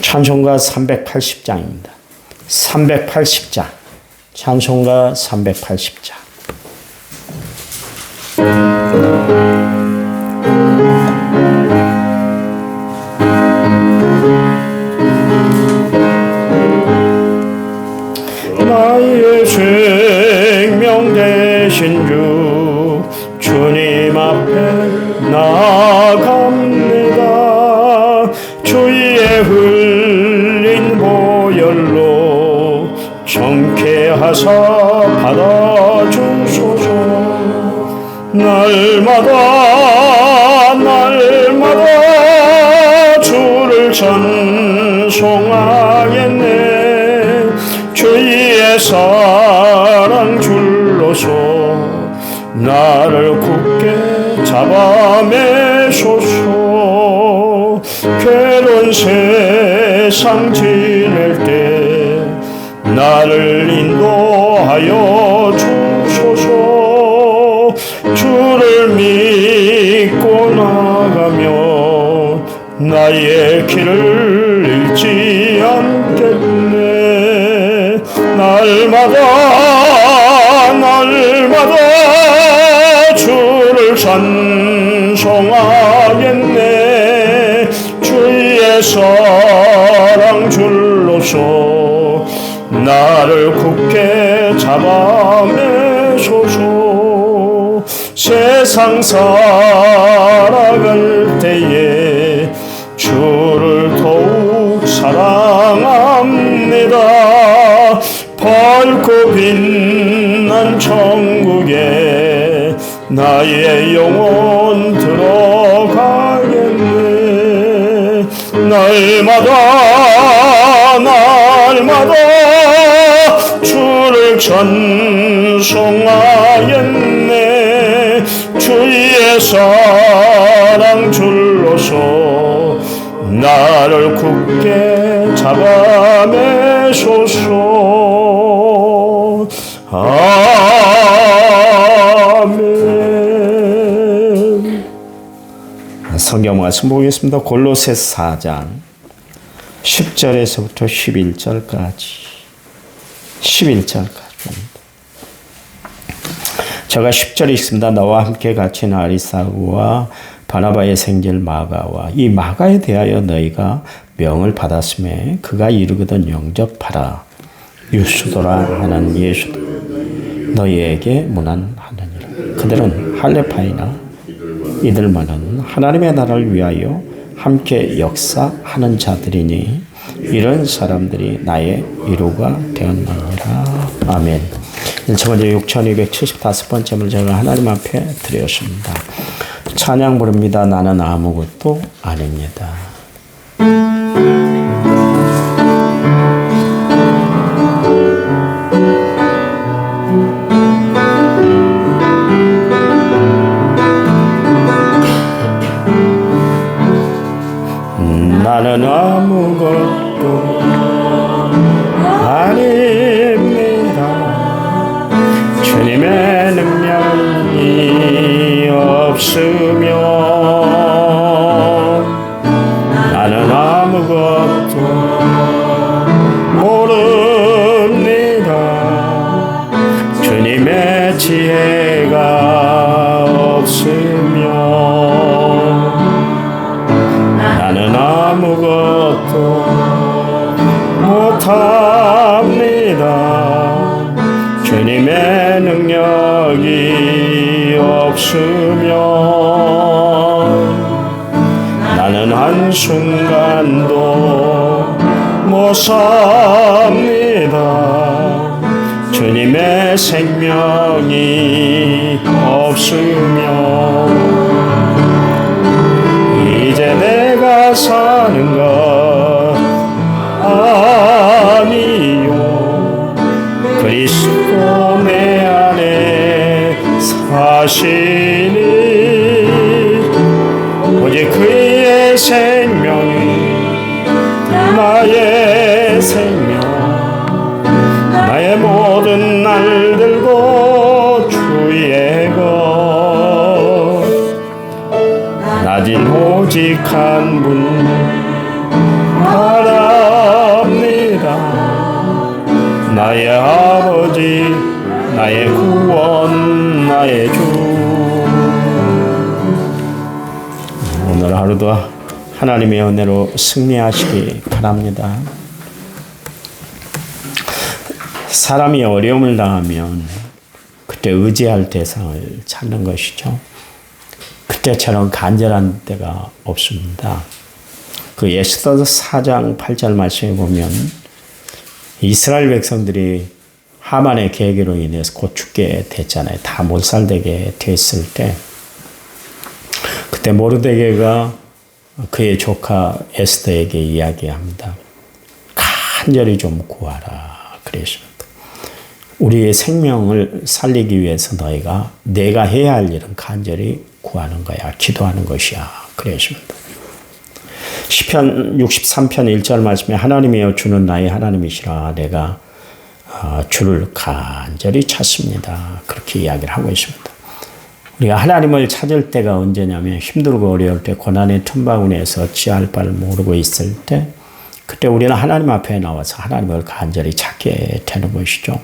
찬송가 380장입니다. 380장. 찬송가 380장. 나의 생명 되신 날마다 날마다 주를 전송하겠네. 주의 사랑 줄로서 나를 굳게 잡아매소서. 괴로운 세상 지낼 때 나를 인도하여 주 나의 길을 잃지 않겠네. 날마다 날마다 주를 찬송하겠네. 주의 사랑 줄로서 나를 굳게 잡아매소서. 세상 살아갈 때에 주를 더욱 사랑합니다. 밝고 빛난 천국에 나의 영혼 들어가겠네. 날마다 날마다 주를 전송하겠네. 주의 사랑 줄로서 나를 굳게 잡아매소서 아멘 성경 말씀 보겠습니다. 골로새 4장 10절에서부터 11절까지 11절까지 제가 10절에 있습니다. 나와 함께 갇힌 아리사구와 바나바의 생질 마가와 이 마가에 대하여 너희가 명을 받았음에 그가 이르거든 영접하라. 유수도라 하는 예수도 너희에게 문안하느니라. 그들은 할레파이나 이들만은 하나님의 나라를 위하여 함께 역사하는 자들이니 이런 사람들이 나의 위로가 되었느니라. 아멘. 1차번째 6275번째를 제가 하나님 앞에 드렸습니다. 찬양 부릅니다. 나는 아무것도 아닙니다. 나는 아무것도 못합니다. 주님의 능력이 없으면 나는 한순간도 못 삽니다. 주님의 생명이 없으면 사는 것 아니요. 그리스도 내 안에 사시니 오직 그의 생명이 나의 생명 나의 모든 날 낮은 오직 한 분 바랍니다. 나의 아버지 나의 구원 나의 주. 오늘 하루도 하나님의 은혜로 승리하시기 바랍니다. 사람이 어려움을 당하면 그때 의지할 대상을 찾는 것이죠 그때처럼 간절한 때가 없습니다. 그 예수더서 4장 8절 말씀에 보면 이스라엘 백성들이 하만의 계획으로 인해서 곧 죽게 됐잖아요. 다 몰살되게 됐을 때 그때 모르데게가 그의 조카 에스더에게 이야기합니다. 간절히 좀 구하라 그랬습니다. 우리의 생명을 살리기 위해서 너희가 내가 해야 할 일은 간절히 구하는 거야. 기도하는 것이야. 그랬습니다. 시편 63편 1절 말씀에 하나님이여 주는 나의 하나님이시라 내가 어, 주를 간절히 찾습니다. 그렇게 이야기를 하고 있습니다. 우리가 하나님을 찾을 때가 언제냐면 힘들고 어려울 때 고난의 틈바구니에서 지할 바를 모르고 있을 때 그때 우리는 하나님 앞에 나와서 하나님을 간절히 찾게 되는 것이죠.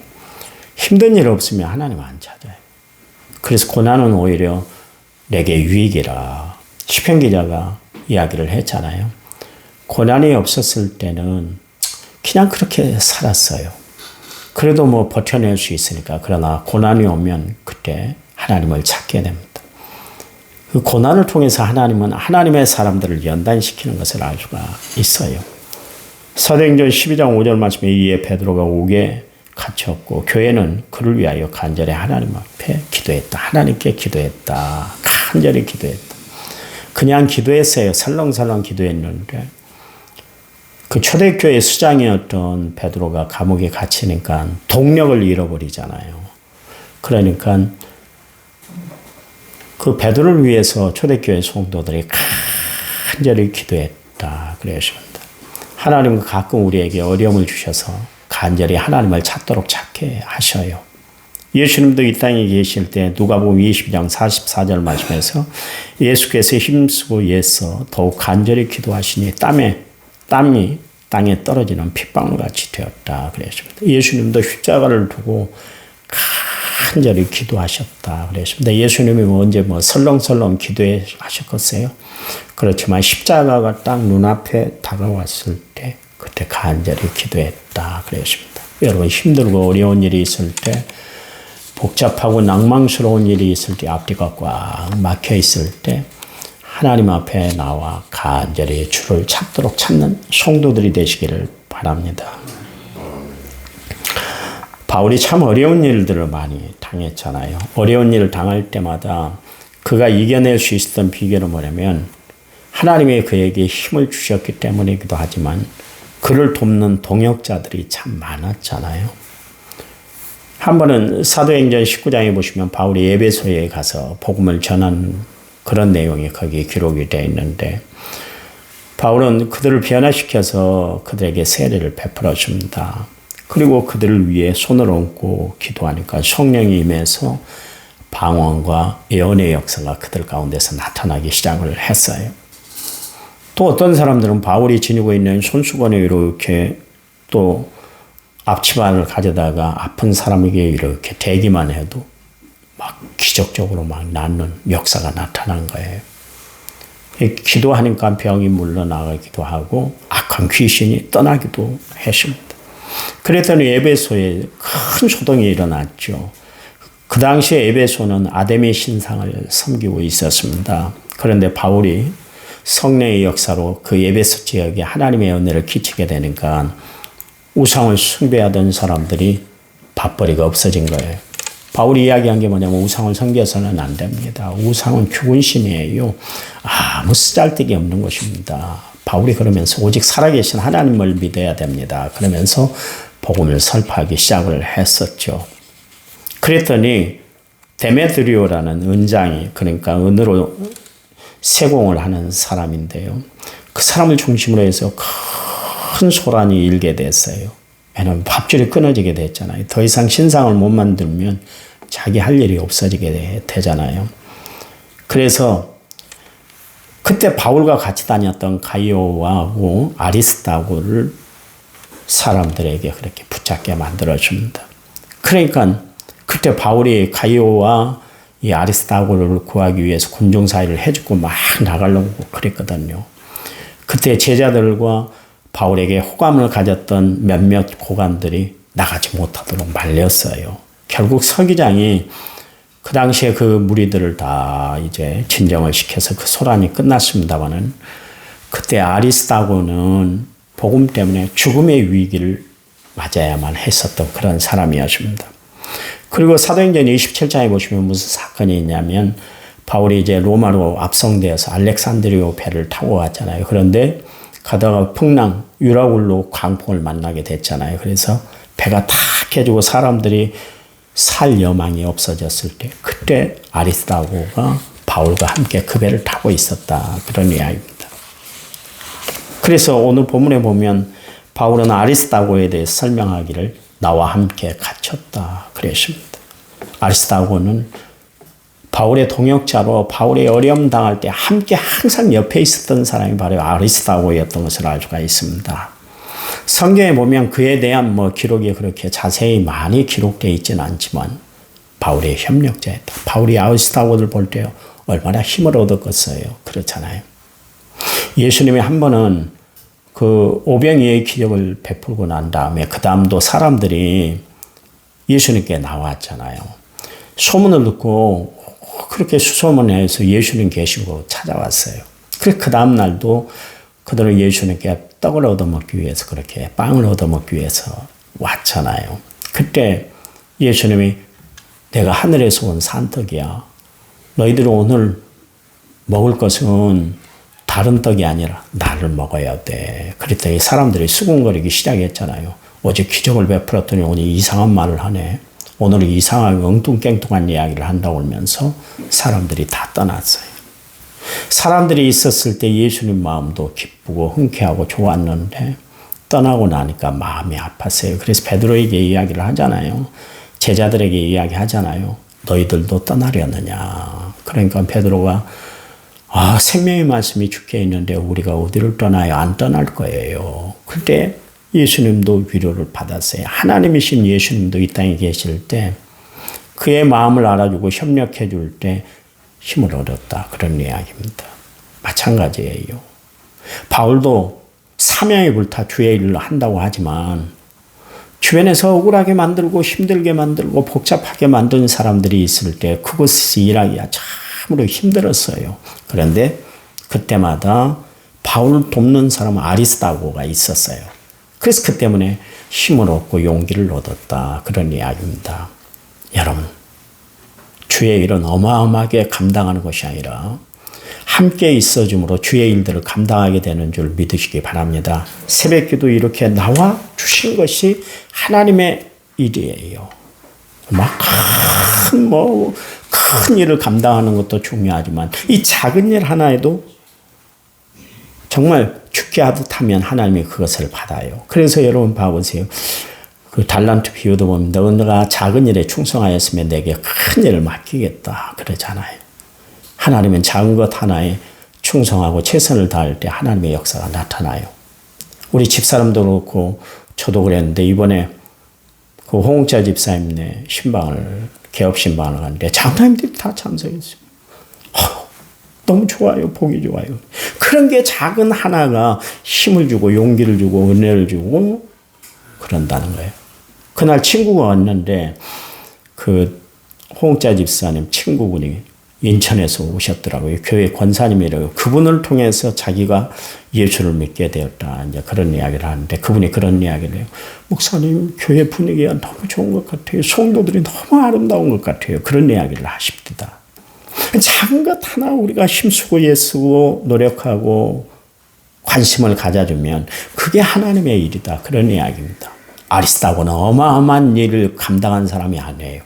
힘든 일 없으면 하나님 안 찾아요. 그래서 고난은 오히려 내게 유익이라 시편 기자가 이야기를 했잖아요. 고난이 없었을 때는 그냥 그렇게 살았어요. 그래도 뭐 버텨낼 수 있으니까. 그러나 고난이 오면 그때 하나님을 찾게 됩니다. 그 고난을 통해서 하나님은 하나님의 사람들을 연단시키는 것을 알 수가 있어요. 사도행전 12장 5절 말씀에 이에 베드로가 옥에 갇혔고 교회는 그를 위하여 간절히 하나님 앞에 기도했다. 하나님께 기도했다. 간절히 기도했다. 그냥 기도했어요. 설렁설렁 기도했는데 그 초대교회 수장이었던 베드로가 감옥에 갇히니까 동력을 잃어버리잖아요. 그러니까 그 베드로를 위해서 초대교회 성도들이 간절히 기도했다. 그랬습니다. 하나님은 가끔 우리에게 어려움을 주셔서 간절히 하나님을 찾도록 찾게 하셔요. 예수님도 이 땅에 계실 때 누가복음 22장 44절 말씀에서 예수께서 힘쓰고 예서 더욱 간절히 기도하시니 땀에 땀이 땅에 떨어지는 핏방울 같이 되었다 그랬습니다. 예수님도 십자가를 두고 간절히 기도하셨다 그랬습니다. 예수님이 언제 뭐 설렁설렁 기도하셨겠어요? 그렇지만 십자가가 딱 눈앞에 다가왔을 때 그때 간절히 기도했다 그랬습니다. 여러분 힘들고 어려운 일이 있을 때 복잡하고 낭망스러운 일이 있을 때 앞뒤가 꽉 막혀 있을 때 하나님 앞에 나와 간절히 주를 찾도록 찾는 성도들이 되시기를 바랍니다. 바울이 참 어려운 일들을 많이 당했잖아요. 어려운 일을 당할 때마다 그가 이겨낼 수 있었던 비결은 뭐냐면 하나님이 그에게 힘을 주셨기 때문이기도 하지만 그를 돕는 동역자들이 참 많았잖아요. 한 번은 사도행전 19장에 보시면 바울이 예배소에 가서 복음을 전한 그런 내용이 거기에 기록이 되어 있는데 바울은 그들을 변화시켜서 그들에게 세례를 베풀어 줍니다. 그리고 그들을 위해 손을 얹고 기도하니까 성령이 임해서 방언과 예언의 역사가 그들 가운데서 나타나기 시작을 했어요. 또 어떤 사람들은 바울이 지니고 있는 손수건에 이렇게 또 앞치마를 가져다가 아픈 사람에게 이렇게 대기만 해도 막 기적적으로 막 낫는 역사가 나타난 거예요. 기도하니까 병이 물러나가기도 하고 악한 귀신이 떠나기도 했습니다. 그랬더니 에베소에 큰 소동이 일어났죠. 그 당시에 에베소는 아데미 신상을 섬기고 있었습니다. 그런데 바울이 성령의 역사로 그 에베소 지역에 하나님의 은혜를 끼치게 되니까 우상을 숭배하던 사람들이 밥벌이가 없어진 거예요. 바울이 이야기한 게 뭐냐면 우상을 섬겨서는 안 됩니다. 우상은 죽은 신이에요. 아무 쓰잘데기 없는 것입니다. 바울이 그러면서 오직 살아계신 하나님을 믿어야 됩니다. 그러면서 복음을 설파하기 시작을 했었죠. 그랬더니 데메드리오라는 은장이 그러니까 은으로 세공을 하는 사람인데요. 그 사람을 중심으로 해서 큰 소란이 일게 됐어요. 왜냐하면 밥줄이 끊어지게 됐잖아요. 더 이상 신상을 못 만들면 자기 할 일이 없어지게 되잖아요. 그래서 그때 바울과 같이 다녔던 가이오하고 아리스타고를 사람들에게 그렇게 붙잡게 만들어줍니다. 그러니까 그때 바울이 가이오와 이 아리스타고를 구하기 위해서 군중 사이를 해주고 막 나가려고 그랬거든요. 그때 제자들과 바울에게 호감을 가졌던 몇몇 고관들이 나가지 못하도록 말렸어요. 결국 서기장이 그 당시에 그 무리들을 다 이제 진정을 시켜서 그 소란이 끝났습니다만은 그때 아리스타고는 복음 때문에 죽음의 위기를 맞아야만 했었던 그런 사람이었습니다. 그리고 사도행전 27장에 보시면 무슨 사건이 있냐면 바울이 이제 로마로 압송되어서 알렉산드리오 배를 타고 갔잖아요. 그런데 가다가 풍랑 유라굴로 광풍을 만나게 됐잖아요. 그래서 배가 탁 해지고 사람들이 살 여망이 없어졌을 때 그때 아리스타고가 바울과 함께 그 배를 타고 있었다. 그런 이야기입니다. 그래서 오늘 본문에 보면 바울은 아리스타고에 대해 설명하기를 나와 함께 갇혔다. 그랬습니다. 아리스타고는 바울의 동역자로 바울의 어려움 당할 때 함께 항상 옆에 있었던 사람이 바로 아리스타고였던 것을 알 수가 있습니다. 성경에 보면 그에 대한 뭐 기록이 그렇게 자세히 많이 기록되어 있지는 않지만 바울의 협력자였다. 바울이 아리스타고를 볼때 얼마나 힘을 얻었겠어요. 그렇잖아요. 예수님이 한 번은 그 오병이의 기적을 베풀고 난 다음에 그 다음도 사람들이 예수님께 나왔잖아요. 소문을 듣고 그렇게 수소문해서 예수님 계시고 찾아왔어요. 그래서 그 다음 날도 그들은 예수님께 떡을 얻어먹기 위해서 그렇게 빵을 얻어먹기 위해서 왔잖아요. 그때 예수님이 내가 하늘에서 온 산떡이야. 너희들 오늘 먹을 것은 다른 떡이 아니라 나를 먹어야 돼. 그랬더니 사람들이 수군거리기 시작했잖아요. 어제 기적을 베풀었더니 오늘 이상한 말을 하네. 오늘은 이상하게 엉뚱깽뚱한 이야기를 한다고 하면서 사람들이 다 떠났어요. 사람들이 있었을 때 예수님 마음도 기쁘고 흔쾌하고 좋았는데 떠나고 나니까 마음이 아팠어요. 그래서 베드로에게 이야기를 하잖아요. 제자들에게 이야기하잖아요. 너희들도 떠나려느냐. 그러니까 베드로가 아, 생명의 말씀이 죽게 있는데 우리가 어디를 떠나요? 안 떠날 거예요. 그때 예수님도 위로를 받았어요. 하나님이신 예수님도 이 땅에 계실 때 그의 마음을 알아주고 협력해 줄 때 힘을 얻었다. 그런 이야기입니다. 마찬가지예요. 바울도 사명에 불타 주의 일을 한다고 하지만 주변에서 억울하게 만들고 힘들게 만들고 복잡하게 만드는 사람들이 있을 때 그것을 일하기가 참 으로 힘들었어요. 그런데 그때마다 바울을 돕는 사람 아리스타고가 있었어요. 그래서 그 때문에 힘을 얻고 용기를 얻었다. 그런 이야기입니다. 여러분, 주의 일은 어마어마하게 감당하는 것이 아니라 함께 있어줌으로 주의 일들을 감당하게 되는 줄 믿으시기 바랍니다. 새벽 기도 이렇게 나와 주신 것이 하나님의 일이에요. 막 큰 뭐, 큰 일을 감당하는 것도 중요하지만 이 작은 일 하나에도 정말 죽게 하듯 하면 하나님이 그것을 받아요. 그래서 여러분 봐보세요. 그 달란트 비유도 보면 너가 작은 일에 충성하였으면 내게 큰 일을 맡기겠다. 그러잖아요. 하나님은 작은 것 하나에 충성하고 최선을 다할 때 하나님의 역사가 나타나요. 우리 집사람도 그렇고 저도 그랬는데 이번에 그 홍옥자 집사님네 신방을 개업 신방을 갔는데 장로님들이 다 참석했어요. 너무 좋아요. 보기 좋아요. 그런 게 작은 하나가 힘을 주고 용기를 주고 은혜를 주고 그런다는 거예요. 그날 친구가 왔는데 그 홍자 집사님 친구분이 인천에서 오셨더라고요. 교회 권사님이라고 그분을 통해서 자기가 예수를 믿게 되었다. 이제 그런 이야기를 하는데 그분이 그런 이야기를 해요. 목사님 교회 분위기가 너무 좋은 것 같아요. 성도들이 너무 아름다운 것 같아요. 그런 이야기를 하십니다. 작은 것 하나 우리가 힘쓰고 애쓰고 노력하고 관심을 가져주면 그게 하나님의 일이다. 그런 이야기입니다. 아리스타고는 어마어마한 일을 감당한 사람이 아니에요.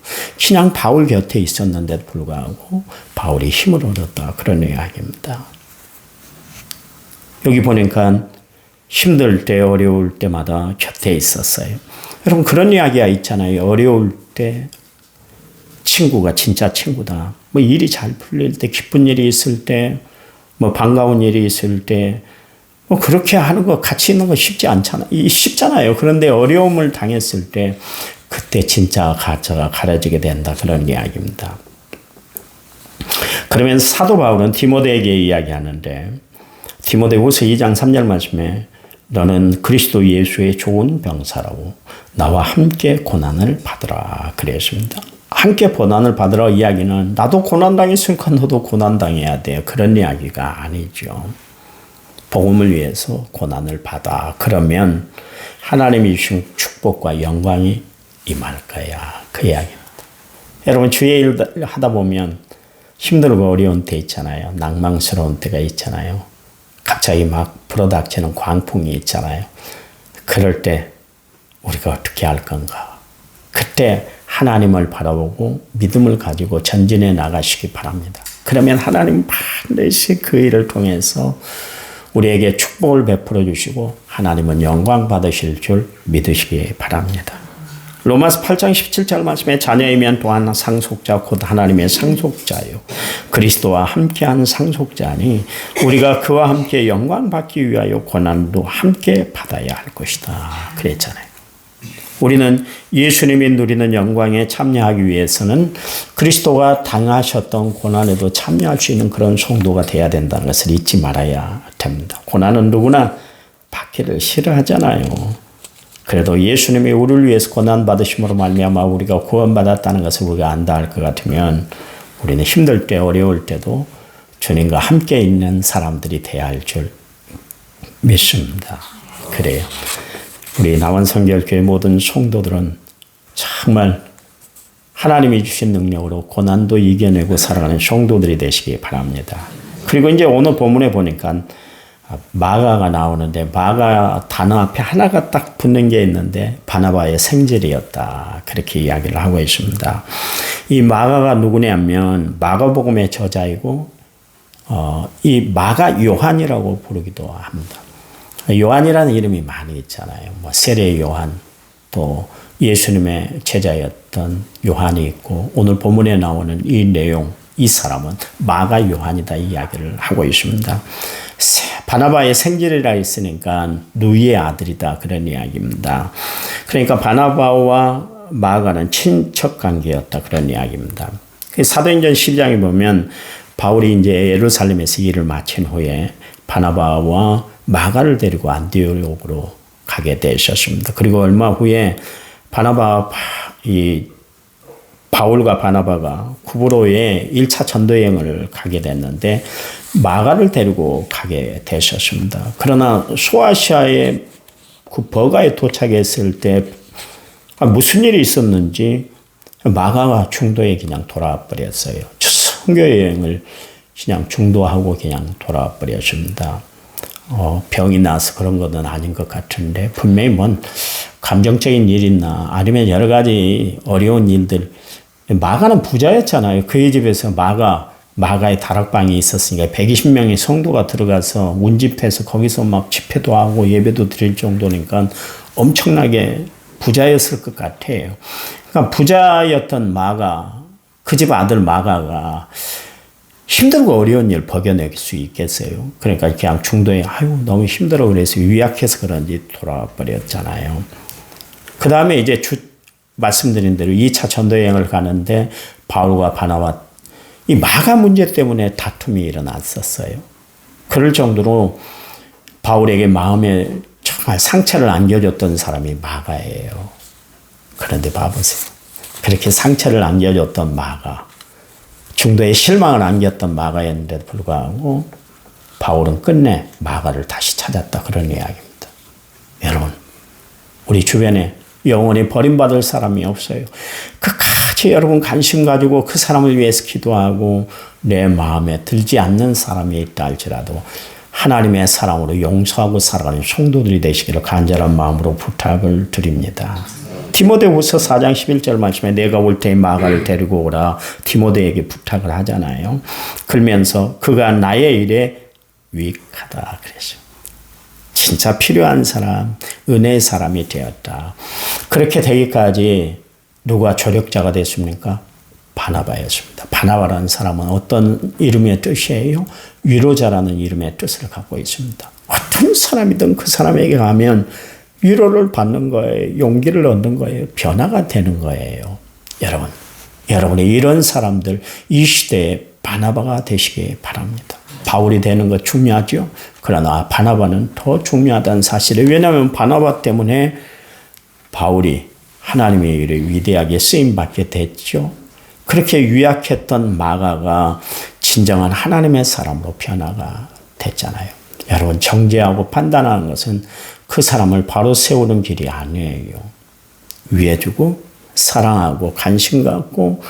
그냥 바울 곁에 있었는데도 불구하고 바울이 힘을 얻었다. 그런 이야기입니다. 여기 보니까 힘들 때 어려울 때마다 곁에 있었어요. 여러분 그런 이야기가 있잖아요. 어려울 때 친구가 진짜 친구다. 뭐 일이 잘 풀릴 때 기쁜 일이 있을 때 뭐 반가운 일이 있을 때 뭐 그렇게 하는 거 같이 있는 거 쉽지 않잖아. 쉽잖아요. 그런데 어려움을 당했을 때 그때 진짜 가짜가 가려지게 된다. 그런 이야기입니다. 그러면 사도 바울은 디모데에게 이야기하는데 디모데후서 2장 3절 말씀에 너는 그리스도 예수의 좋은 병사라고 나와 함께 고난을 받으라 그랬습니다. 함께 고난을 받으라 이야기는 나도 고난 당했으니까 너도 고난 당해야 돼요. 그런 이야기가 아니죠. 복음을 위해서 고난을 받아. 그러면 하나님이 주신 축복과 영광이 임할 거야. 그 이야기입니다. 여러분, 주의 일 하다 보면 힘들고 어려운 때 있잖아요. 낭망스러운 때가 있잖아요. 갑자기 막 불어닥치는 광풍이 있잖아요. 그럴 때 우리가 어떻게 할 건가? 그때 하나님을 바라보고 믿음을 가지고 전진해 나가시기 바랍니다. 그러면 하나님 반드시 그 일을 통해서 우리에게 축복을 베풀어 주시고 하나님은 영광 받으실 줄 믿으시기 바랍니다. 로마서 8장 17절 말씀에 자녀이면 또한 상속자 곧 하나님의 상속자요 그리스도와 함께한 상속자니 우리가 그와 함께 영광 받기 위하여 고난도 함께 받아야 할 것이다 그랬잖아요. 우리는 예수님이 누리는 영광에 참여하기 위해서는 그리스도가 당하셨던 고난에도 참여할 수 있는 그런 성도가 되어야 된다는 것을 잊지 말아야 됩니다. 고난은 누구나 받기를 싫어하잖아요. 그래도 예수님이 우리를 위해서 고난 받으심으로 말미암아 우리가 구원받았다는 것을 우리가 안다 할 것 같으면 우리는 힘들 때 어려울 때도 주님과 함께 있는 사람들이 되어야 할 줄 믿습니다. 그래요. 우리 남원 성결교회 모든 성도들은 정말 하나님이 주신 능력으로 고난도 이겨내고 살아가는 성도들이 되시기 바랍니다. 그리고 이제 오늘 본문에 보니까 마가가 나오는데 마가 단어 앞에 하나가 딱 붙는 게 있는데 바나바의 생질이었다. 그렇게 이야기를 하고 있습니다. 이 마가가 누구냐면 마가복음의 저자이고 어, 이 마가 요한이라고 부르기도 합니다. 요한이라는 이름이 많이 있잖아요. 뭐 세례 요한, 또 예수님의 제자였던 요한이 있고 오늘 본문에 나오는 이 내용, 이 사람은 마가 요한이다 이야기를 하고 있습니다. 바나바의 생질이라 했으니까 누이의 아들이다 그런 이야기입니다. 그러니까 바나바와 마가는 친척 관계였다 그런 이야기입니다. 그 사도행전 12장에 보면 바울이 이제 예루살렘에서 일을 마친 후에 바나바와 마가를 데리고 안디옥으로 가게 되셨습니다. 그리고 얼마 후에 바나바 이 바울과 바나바가 구브로에 1차 전도 여행을 가게 됐는데 마가를 데리고 가게 되셨습니다. 그러나 소아시아의 그 버가에 도착했을 때 아, 무슨 일이 있었는지 마가가 중도에 그냥 돌아와 버렸어요. 선교 여행을 그냥 중도하고 그냥 돌아와 버렸습니다. 어, 병이 나서 그런 것은 아닌 것 같은데 분명히 뭔 감정적인 일이나 아니면 여러 가지 어려운 일들 마가는 부자였잖아요. 그의 집에서 마가 마가의 다락방이 있었으니까 120명의 성도가 들어가서 운집해서 거기서 막 집회도 하고 예배도 드릴 정도니까 엄청나게 부자였을 것 같아요. 그러니까 부자였던 마가 그 집 아들 마가가 힘들고 어려운 일 버겨낼 수 있겠어요. 그러니까 그냥 중도에 아유 너무 힘들어 그래서 위약해서 그런지 돌아와 버렸잖아요. 그 다음에 이제 주 말씀드린 대로 2차 전도 여행을 가는데 바울과 바나와 이 마가 문제 때문에 다툼이 일어났었어요. 그럴 정도로 바울에게 마음에 정말 상처를 안겨줬던 사람이 마가예요. 그런데 봐보세요. 그렇게 상처를 안겨줬던 마가, 중도에 실망을 안겼던 마가였는데도 불구하고 바울은 끝내 마가를 다시 찾았다. 그런 이야기입니다. 여러분, 우리 주변에 영원히 버림받을 사람이 없어요. 끝까지 여러분 관심 가지고 그 사람을 위해서 기도하고 내 마음에 들지 않는 사람이 있다 할지라도 하나님의 사랑으로 용서하고 살아가는 성도들이 되시기를 간절한 마음으로 부탁을 드립니다. 디모데후서 4장 11절 말씀에 내가 올 때에 마가를 데리고 오라 디모데에게 부탁을 하잖아요. 그러면서 그가 나의 일에 유익하다 그랬어요. 진짜 필요한 사람, 은혜의 사람이 되었다. 그렇게 되기까지 누가 조력자가 됐습니까? 바나바였습니다. 바나바라는 사람은 어떤 이름의 뜻이에요? 위로자라는 이름의 뜻을 갖고 있습니다. 어떤 사람이든 그 사람에게 가면 위로를 받는 거예요. 용기를 얻는 거예요. 변화가 되는 거예요. 여러분, 여러분이 이런 사람들 이 시대에 바나바가 되시기 바랍니다. 바울이 되는 것 중요하죠. 그러나 바나바는 더 중요하다는 사실을 왜냐하면 바나바 때문에 바울이 하나님의 일에 위대하게 쓰임 받게 됐죠. 그렇게 유약했던 마가가 진정한 하나님의 사람으로 변화가 됐잖아요. 여러분 정죄하고 판단하는 것은 그 사람을 바로 세우는 길이 아니에요. 위해 주고 사랑하고 관심 갖고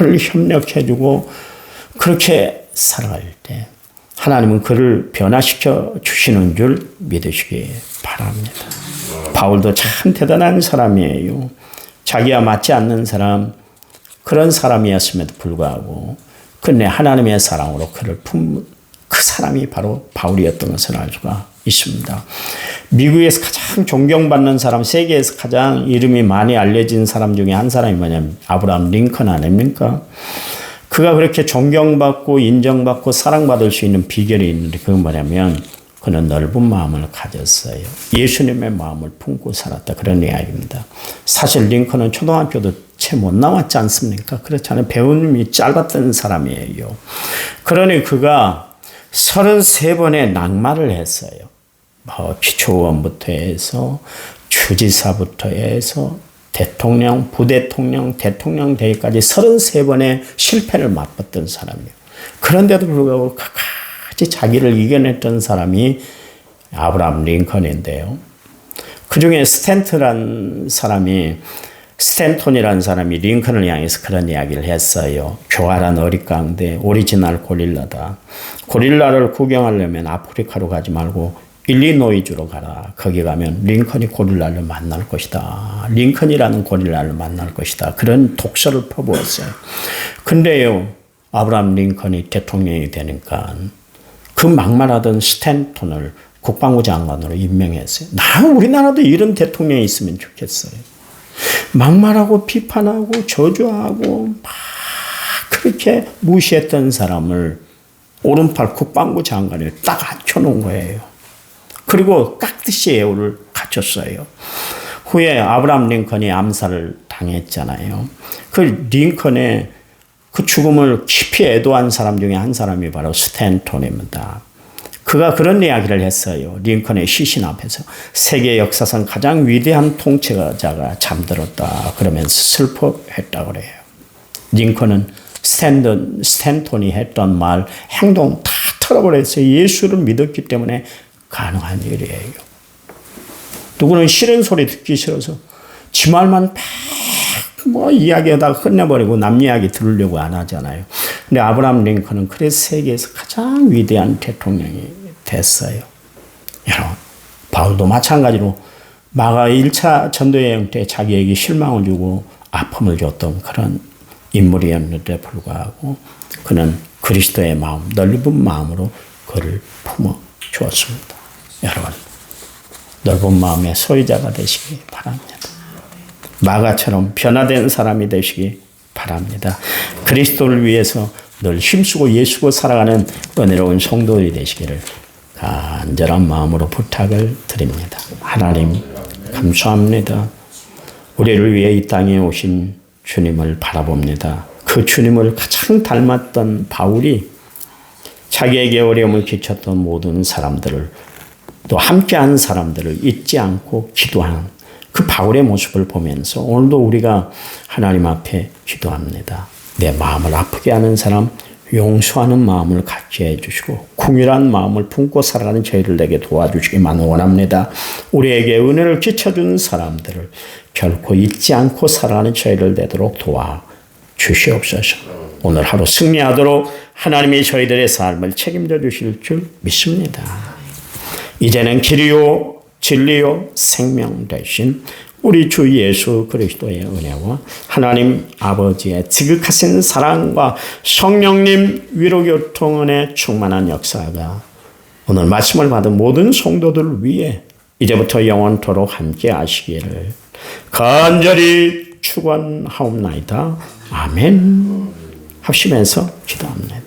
늘 협력해 주고 그렇게 살아갈 때 하나님은 그를 변화시켜 주시는 줄 믿으시기 바랍니다. 바울도 참 대단한 사람이에요. 자기와 맞지 않는 사람, 그런 사람이었음에도 불구하고 끝내 하나님의 사랑으로 그를 품그 사람이 바로 바울이었던 것을 알 수가 있습니다. 미국에서 가장 존경받는 사람, 세계에서 가장 이름이 많이 알려진 사람 중에 한 사람이 뭐냐면 아브라함 링컨 아닙니까? 그가 그렇게 존경받고 인정받고 사랑받을 수 있는 비결이 있는데 그건 뭐냐면 그는 넓은 마음을 가졌어요. 예수님의 마음을 품고 살았다. 그런 이야기입니다. 사실 링컨은 초등학교도 채 못 나왔지 않습니까? 그렇잖아요. 배움이 짧았던 사람이에요. 그러니 그가 33번의 낙마를 했어요. 뭐 기초원부터 해서 주지사부터 해서 대통령, 부대통령, 대통령 되기까지 33번의 실패를 맛봤던 사람이에요. 그런데도 불구하고 끝까지 자기를 이겨냈던 사람이 아브라함 링컨인데요. 그 중에 스탠트란 사람이 스탠톤이라는 사람이 링컨을 향해서 그런 이야기를 했어요. 교활한 어릿강대, 오리지널 고릴라다. 고릴라를 구경하려면 아프리카로 가지 말고 일리노이주로 가라. 거기 가면 링컨이 고릴라를 만날 것이다. 링컨이라는 고릴라를 만날 것이다. 그런 독서를 퍼부었어요. 근데요, 아브라함 링컨이 대통령이 되니까 그 막말하던 스탠톤을 국방부 장관으로 임명했어요. 나 우리나라도 이런 대통령이 있으면 좋겠어요. 막말하고 비판하고 저주하고 막 그렇게 무시했던 사람을 오른팔 국방부 장관에 딱 앉혀놓은 거예요. 그리고 깍듯이 애호를 갖췄어요. 후에 아브라함 링컨이 암살을 당했잖아요. 그 링컨의 그 죽음을 깊이 애도한 사람 중에 한 사람이 바로 스탠톤입니다. 그가 그런 이야기를 했어요. 링컨의 시신 앞에서 세계 역사상 가장 위대한 통치자가 잠들었다. 그러면서 슬퍼했다 그래요. 링컨은 스탠던, 스탠톤이 했던 말, 행동 다 털어버렸어요. 예수를 믿었기 때문에 가능한 일이에요. 누구는 싫은 소리 듣기 싫어서 지 말만 뭐 이야기하다가 끝내버리고 남 이야기 들으려고 안 하잖아요. 근데 아브라함 링컨은 그래서 세계에서 가장 위대한 대통령이 됐어요. 여러분, 바울도 마찬가지로 마가 1차 전도여행 때 자기에게 실망을 주고 아픔을 줬던 그런 인물이었는데 불구하고 그는 그리스도의 마음, 넓은 마음으로 그를 품어 주었습니다. 여러분, 넓은 마음의 소유자가 되시기 바랍니다. 마가처럼 변화된 사람이 되시기 바랍니다. 그리스도를 위해서 늘 힘쓰고 예수고 살아가는 은혜로운 성도들이 되시기를 간절한 마음으로 부탁을 드립니다. 하나님, 감사합니다. 우리를 위해 이 땅에 오신 주님을 바라봅니다. 그 주님을 가장 닮았던 바울이 자기에게 어려움을 끼쳤던 모든 사람들을 또 함께한 사람들을 잊지 않고 기도하는 그 바울의 모습을 보면서 오늘도 우리가 하나님 앞에 기도합니다. 내 마음을 아프게 하는 사람 용서하는 마음을 갖게 해주시고 궁일한 마음을 품고 살아가는 저희를 내게 도와주시기만 원합니다. 우리에게 은혜를 끼쳐준 사람들을 결코 잊지 않고 살아가는 저희를 되도록 도와 주시옵소서. 오늘 하루 승리하도록 하나님이 저희들의 삶을 책임져 주실 줄 믿습니다. 이제는 길이요 진리요 생명 되신 우리 주 예수 그리스도의 은혜와 하나님 아버지의 지극하신 사랑과 성령님 위로 교통 은혜 충만한 역사가 오늘 말씀을 받은 모든 성도들 위해 이제부터 영원토록 함께 하시기를 간절히 축원하옵나이다. 아멘. 합심해서 기도합니다.